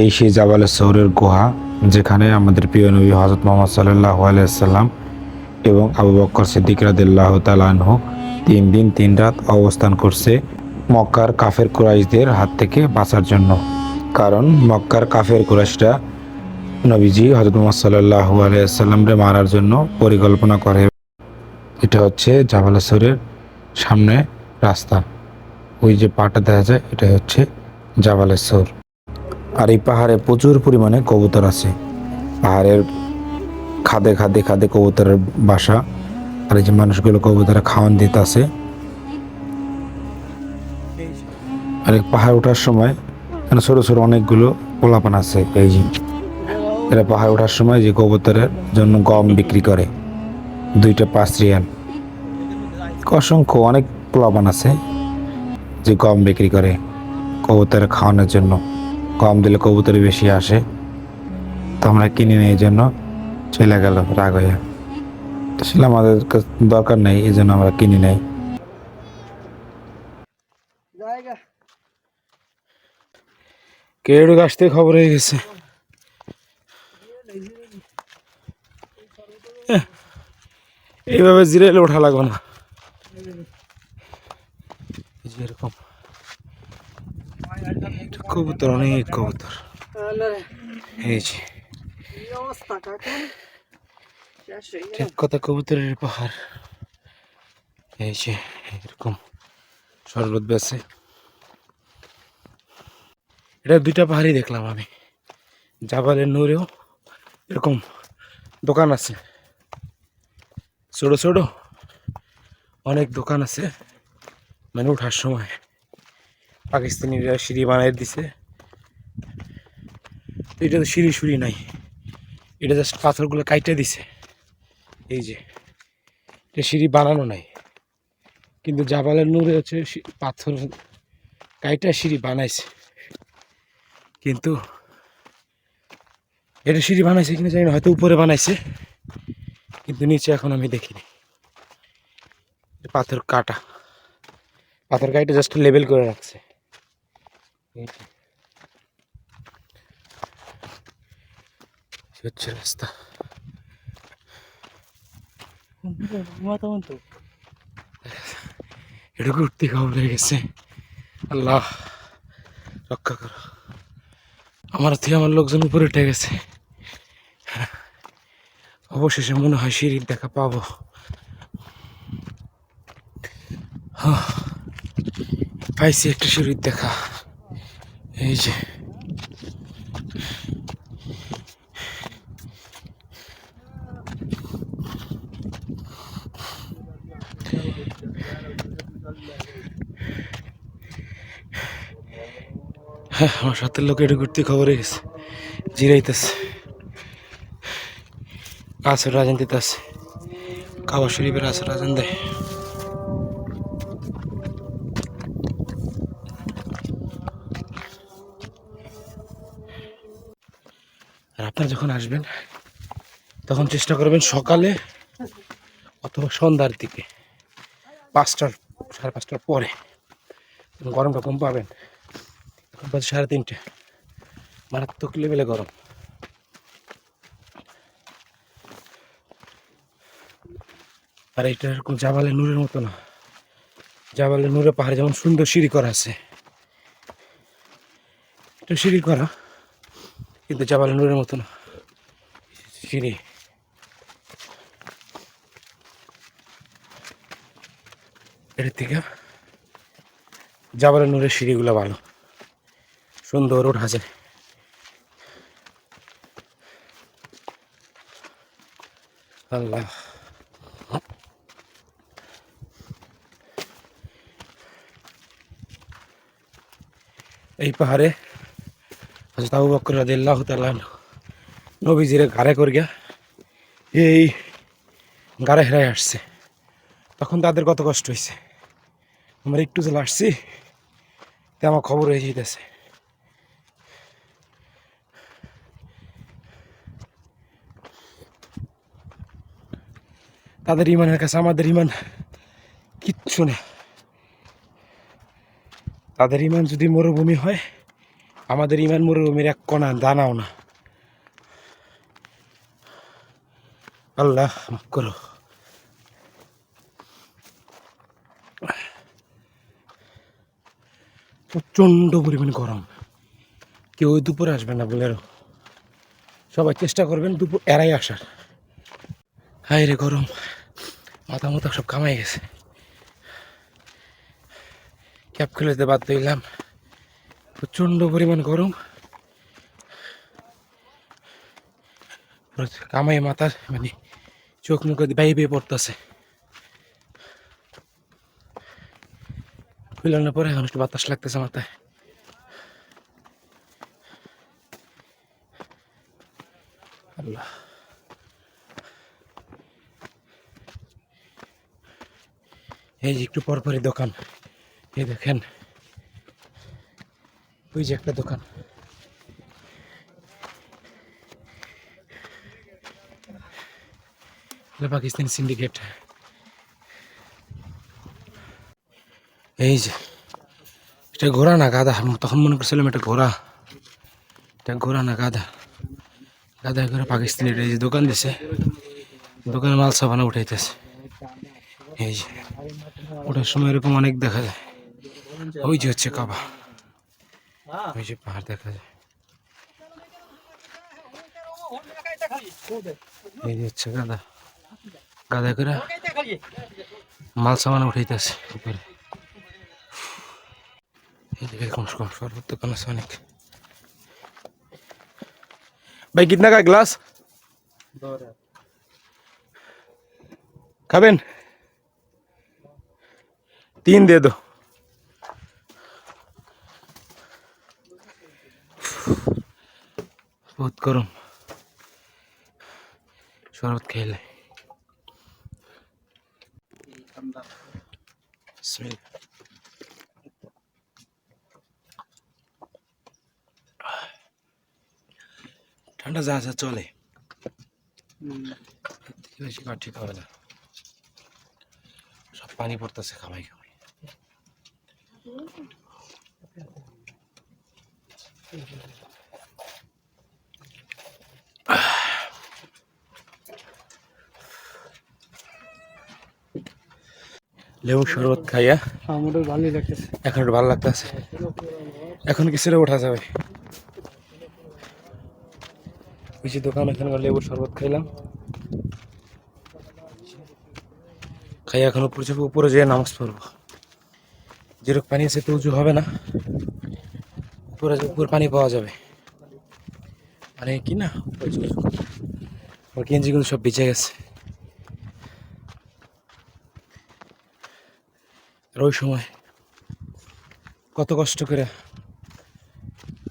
এই সেই জাবালে সৌরের গুহা, যেখানে আমাদের প্রিয় নবী হজরত মোহাম্মদ সাল্লাহ আলাইসাল্লাম এবং আবু বক্কর সিদ্দিক রাদিল্লাহ তিন দিন, তিন রাত অবস্থান করছে মক্কার কাফের কুরাইশদের হাত থেকে বাঁচার জন্য। কারণ মক্কার কাফের কুরাইশরা নবীজি হজরত মোহাম্মদ সাল্লাহ আলাইসাল্লামকে মারার জন্য পরিকল্পনা করে। এটা হচ্ছে জাবালেশ্বরের সামনে রাস্তা। ওই যে পাটা দেখা যায় এটা হচ্ছে জাবালেশ্বর আর এই পাহাড়ে প্রচুর পরিমাণে কবুতর আছে। পাহাড়ের খাদে খাদে খাদে কবুতরের বাসা। আর এই যে মানুষগুলো কবুতরে খাওয়ান দিতে আছে আর এই পাহাড় ওঠার সময় এখানে ছোটো ছোটো অনেকগুলো পোলাপান আছে, এই যে। এরা পাহাড় ওঠার সময় যে কবুতরের জন্য গম বিক্রি করে। দুইটা পাঁচ অসংখ্য অনেক পোলাপান আছে যে গম বিক্রি করে কবুতরে খাওয়ানোর জন্য। গম দিলে কবুতর বেশি আসে। তো আমরা কিনে নিই এই জন্য চলে গেল রাগ হয়ে তো সেটা আমাদের দরকার নেই এই জন্য আমরা কিনি নেই। কেড়ু গাছ থেকে খবর হয়ে গেছে। এইভাবে জিরাইলে ওঠা লাগবে না। এরকম। কবুতর অনেক কবুতর। এই যে। ঠিক কথা কবুতরের পাহাড়। এই যে এরকম শরবত বেছে এটা দুইটা পাহাড়ই দেখলাম আমি। জাবালের নূরেও এরকম দোকান আছে। ছোটো ছোটো। অনেক দোকান আছে মানে ওঠার সময়। পাকিস্তানিরা সিঁড়ি বানিয়ে দিছে। এটা তো সিঁড়ি সুড়ি নাই। এটা জাস্ট পাথরগুলো কাইটে দিছে। এই যে, এটা সিঁড়ি বানানো নাই। কিন্তু জাবালের নূরে হচ্ছে পাথর কাইটা সিঁড়ি বানাইছে। কিন্তু এটা সিঁড়ি বানাইছে কিনা জানি না, হয়তো উপরে বানাইছে। কিন্তু নিচে এখন আমি দেখিনি। পাথর কাটা। পাথর কাইটা জাস্ট লেবেল করে রাখছে। হচ্ছে রাস্তা। ঘুমাতাম তো? এটা ঘুরতে হয়ে গেছে। আল্লাহ রক্ষা করো। আমার থেকে আমার লোকজন উপরে উঠে গেছে। অবশেষে মনে হয় সিঁড়ির দেখা পাবো। হাহ, পাইছি একটা সিঁড়ির দেখা। এই যে। হ্যাঁ আমার সাথের লোক এটা ঘুরতে খবর গেছে। জিরাইতেছে। আসর রাজান দিতেছে কাবা শরীফের আছে রাজান দেয় আর আপনারা যখন আসবেন, তখন চেষ্টা করবেন সকালে অথবা সন্ধ্যার দিকে, পাঁচটার, সাড়ে পাঁচটার পরে। গরমটা কম পাবেন। এখন সাড়ে তিনটে। মারাত্মক লেভেলে গরম। আর এটা এরকম জাবালে নূরের মতো না। জাবালে নূরে পাহাড়ে যেমন সুন্দর সিঁড়ি করা আছে। এটা সিঁড়ি করা। কিন্তু জাবালে নূরের মতো না সিঁড়ি এর থেকে জাবালে নূরের সিঁড়িগুলো ভালো। সুন্দর ওঠা যায় আল্লাহ। এই পাহাড়ে হজরত আবু বকর রাদিয়াল্লাহু তাআলা নবীজিরে ঘাড়ে করে গিয়া এই গাড়ে হেরায় আসছে। তখন তাদের কত কষ্ট হয়েছে আমরা একটু চলে আসছি, তে আমার খবর হয়ে যেতেছে তাদের ইমানের কাছে আমাদের ইমান কিচ্ছু না তাদের ইমান যদি মরুভূমি হয় আমাদের ইমান মরুভূমির এক কণা দানাও না। আল্লাহ মাফ করো। প্রচণ্ড পরিমাণ গরম। কেউ দুপুরে আসবে না বলে সবাই চেষ্টা করবেন দুপুর এরাই আসার। হাই রে গরম, মাথা মাথা সব কামাই গেছে। ক্যাপ খুলে দিতে বাধ্য হইলাম। প্রচণ্ড পরিমাণ গরম। কামাই মাথার মানে চোখ মুখে বাইয়ে বেয়ে পড়তেছে। খুলানোর পরে এখন একটু বাতাস লাগতেছে মাথায় আল্লাহ। এই যে একটু পরপরই দোকান। এই দেখেন। ওই যে একটা দোকান। পাকিস্তানি সিন্ডিকেট এই যে, এটা ঘোড়া না আমি তখন মনে করছিলাম এটা ঘোড়া। এটা ঘোড়া না গাধা? গাধা করে পাকিস্তানি এই যে দোকান দিছে। দোকানে মাল সাবানা উঠাইতেছে। এই যে, ওটার সময় এরকম অনেক দেখা যায়। ওই যে হচ্ছে কাবা। ওই যে পাহাড় দেখা যায়। এই হচ্ছে গাদা গাদা করে মাল সামান উঠাইতেছে উপরে। এই কম আছে অনেক। ভাই, কিতনা কা গ্লাস? খাবেন? তিন দে দো। বহুত গরম শরবত খেলে। ঠান্ডা যা যা চলে। বেশি ঠিক হবে না। সব পানি পড়তেছে খামাই খামাই। লেবু শরবত খাইয়া লাগতেছে। এখন একটু ভালো লাগতেছে। এখন কি ছেড়ে ওঠা যাবে? কিছু দোকান এখানে লেবু শরবত খাইলাম। খাইয়া এখন উপরে উপরে যেয়ে নামাজ পড়ব। যেরকম পানি আছে তো উঁচু হবে না। উপরে যে- পানি পাওয়া যাবে। মানে কি না। আমার গেঞ্জিগুলো সব ভিজে গেছে। ওই সময় কত কষ্ট করে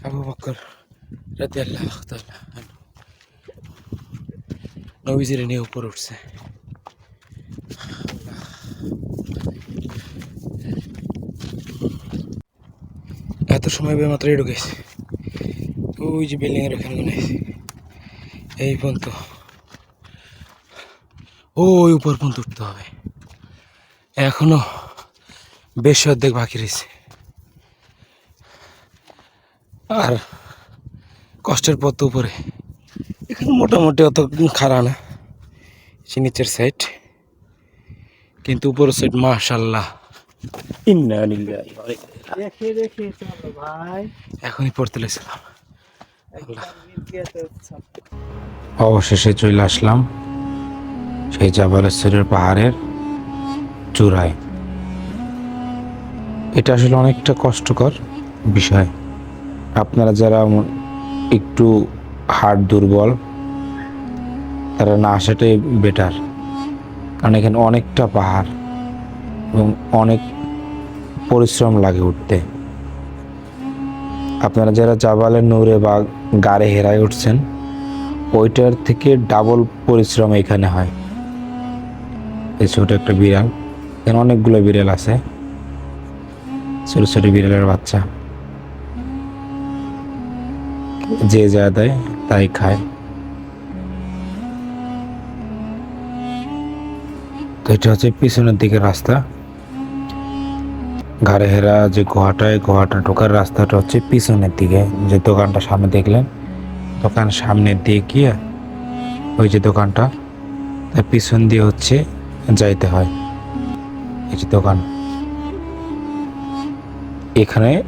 আবু বকর রাতে আল্লাহ নবীজিরে নিয়ে উপরে উঠছে। সময় বে মাত্রই ঢুকেছে। ওই যে বিল্ডিং এর ওখানে হয়। এই পর্যন্ত। ওই উপর পর্যন্ত উঠতে হবে। এখনও বেশ অর্ধেক বাকি রয়েছে। আর কষ্টের পথ উপরে। এখানে মোটামুটি অত খারা না। সে নিচের সাইড কিন্তু উপরের সাইড মাশাল্লাহ ইন্না এখনই পড়তে লেছিলাম। অবশেষে চলে আসলাম সেই জাবালেশ্বরের পাহাড়ের চূড়ায়। এটা আসলে অনেকটা কষ্টকর বিষয়। আপনারা যারা একটু হাড় দুর্বল তারা না আসাটাই বেটার কারণ এখানে অনেকটা পাহাড় এবং অনেক পরিশ্রম লাগে উঠতে। আপনারা যারা জাবালের নৌরে বা গাড়ে হেরায় উঠছেন, ওইটার থেকে ডাবল পরিশ্রম এখানে হয়। এই ছোট একটা বিড়াল, এখানে অনেকগুলো বিড়াল আছে। ছোট ছোট বিড়ালের বাচ্চা। যে যা দেয়, তাই খায়। তো এটা হচ্ছে পিছনের দিকে রাস্তা। গাড়েহেরা যে গুহাটায়, গুহাটা ঢোকার রাস্তাটা হচ্ছে পিছনের দিকে। যে দোকানটা সামনে দেখলেন? দোকান সামনের দিয়ে গিয়ে ওই যে দোকানটা, তার পিছন দিয়ে হচ্ছে যাইতে হয়। এই যে দোকান। এখানে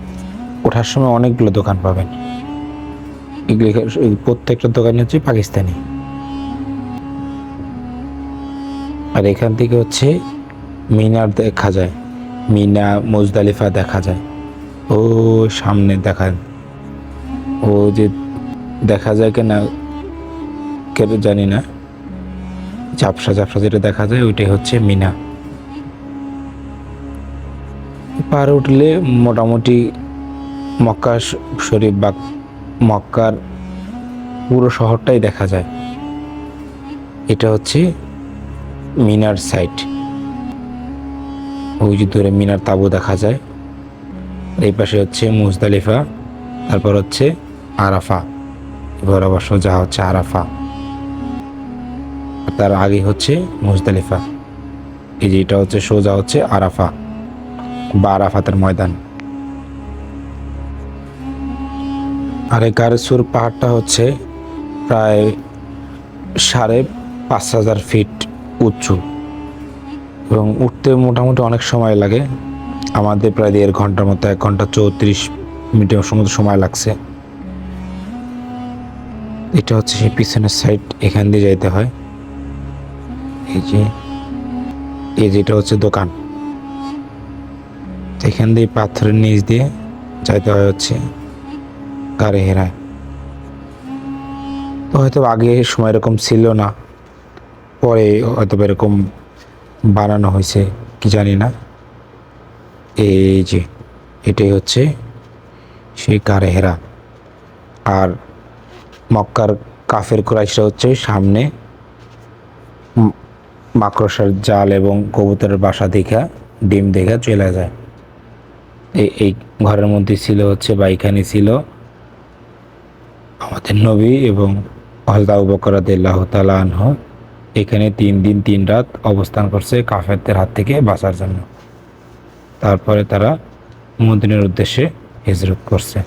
ওঠার সময় অনেকগুলো দোকান পাবেন। প্রত্যেকটা দোকান হচ্ছে পাকিস্তানি। আর এখান থেকে হচ্ছে মিনার দেখা যায়। মিনা মুজদালিফা দেখা যায়। ও সামনে দেখা ও যে দেখা যায় কিনা কেন জানি না। ঝাপসা ঝাপসা যেটা দেখা যায়, ওইটাই হচ্ছে মিনা। পার উঠলে মোটামুটি মক্কা শরীফ বা মক্কার পুরো শহরটাই দেখা যায়। এটা হচ্ছে মিনার সাইট ওই যে দূরে মিনার তাবু দেখা যায়। এই পাশে হচ্ছে মুজদালিফা, তারপর হচ্ছে আরাফা। এবার আবার সোজা হচ্ছে আরাফা। আর তার আগে হচ্ছে মুজদালিফা। এই যে এটা হচ্ছে সোজা হচ্ছে আরাফা বা আরাফাতের ময়দান। আর এই গারেসুর পাহাড়টা হচ্ছে প্রায় সাড়ে পাঁচ হাজার ফিট উঁচু। এবং উঠতে মোটামুটি অনেক সময় লাগে। আমাদের প্রায় দেড় ঘণ্টার মতো, এক ঘণ্টা চৌত্রিশ মিনিটের মতো সময় লাগছে। এটা হচ্ছে সেই পিছনের সাইড এখান দিয়ে যাইতে হয়। এই যে, এই যেটা হচ্ছে দোকান। এখান দিয়ে পাথরের নিচ দিয়ে যাইতে হয় হচ্ছে গাড়ি হেরায়। তো হয়তো আগে সময় এরকম ছিল না, পরে হয়তো এরকম বানানো হয়েছে, কি জানি না। এই যে, এটাই হচ্ছে সেই কারেহেরা আর মক্কার কাফের কুরাইশরা হচ্ছে সামনে মাকড়সার জাল এবং কবুতরের বাসা দেখা, ডিম দেখা চলে যায়। এই এই ঘরের মধ্যে ছিল হচ্ছে বা এখানে ছিল আমাদের নবী এবং হজরত আবু বকর রাদিয়াল্লাহু তাআলা আনহু। এখানে তিন দিন, তিন রাত অবস্থান করছে কাফেরদের হাত থেকে বাঁচার জন্য। তারপরে তারা মদিনের উদ্দেশ্যে হিজরত করছে।